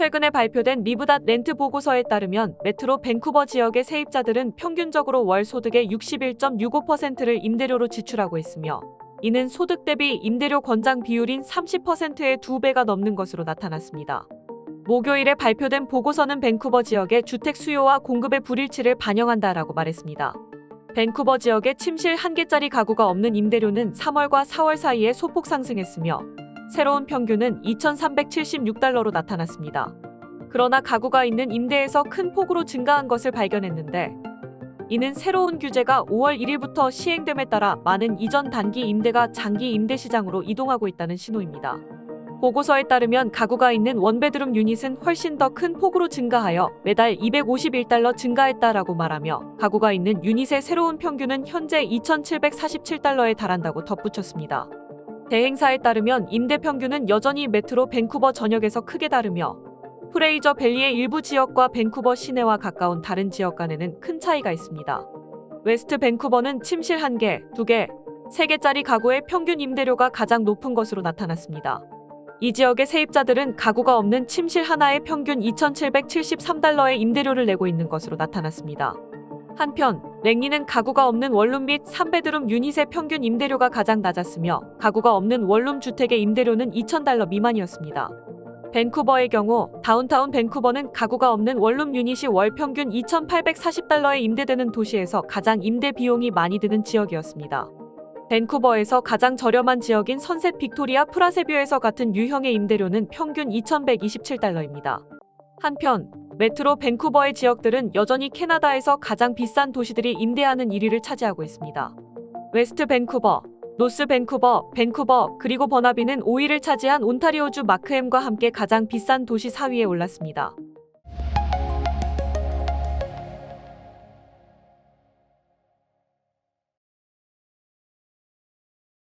최근에 발표된 리브닷 렌트 보고서에 따르면 메트로 밴쿠버 지역의 세입자들은 평균적으로 월 소득의 61.65%를 임대료로 지출하고 있으며 이는 소득 대비 임대료 권장 비율인 30%의 두 배가 넘는 것으로 나타났습니다. 목요일에 발표된 보고서는 밴쿠버 지역의 주택 수요와 공급의 불일치를 반영한다라고 말했습니다. 밴쿠버 지역의 침실 한 개짜리 가구가 없는 임대료는 3월과 4월 사이에 소폭 상승했으며 새로운 평균은 2,376달러로 나타났습니다. 그러나 가구가 있는 임대에서 큰 폭으로 증가한 것을 발견했는데 이는 새로운 규제가 5월 1일부터 시행됨에 따라 많은 이전 단기 임대가 장기 임대 시장으로 이동하고 있다는 신호입니다. 보고서에 따르면 가구가 있는 원베드룸 유닛은 훨씬 더 큰 폭으로 증가하여 매달 251달러 증가했다라고 말하며 가구가 있는 유닛의 새로운 평균은 현재 2,747달러에 달한다고 덧붙였습니다. 대행사에 따르면 임대 평균은 여전히 메트로 밴쿠버 전역에서 크게 다르며 프레이저 밸리의 일부 지역과 밴쿠버 시내와 가까운 다른 지역 간에는 큰 차이가 있습니다. 웨스트 밴쿠버는 침실 1개, 2개, 3개짜리 가구의 평균 임대료가 가장 높은 것으로 나타났습니다. 이 지역의 세입자들은 가구가 없는 침실 하나에 평균 2,773달러의 임대료를 내고 있는 것으로 나타났습니다. 한편 랭리는 가구가 없는 원룸 및 3베드룸 유닛의 평균 임대료가 가장 낮았으며 가구가 없는 원룸 주택의 임대료는 2,000달러 미만이었습니다. 밴쿠버의 경우 다운타운 밴쿠버는 가구가 없는 원룸 유닛이 월 평균 2,840달러에 임대되는 도시에서 가장 임대 비용이 많이 드는 지역이었습니다. 밴쿠버에서 가장 저렴한 지역인 선셋 빅토리아 프라세뷰에서 같은 유형의 임대료는 평균 2,127달러입니다. 한편 메트로 밴쿠버의 지역들은 여전히 캐나다에서 가장 비싼 도시들이 임대하는 1위를 차지하고 있습니다. 웨스트 밴쿠버, 노스 밴쿠버, 밴쿠버, 그리고 버나비는 5위를 차지한 온타리오주 마크햄과 함께 가장 비싼 도시 4위에 올랐습니다.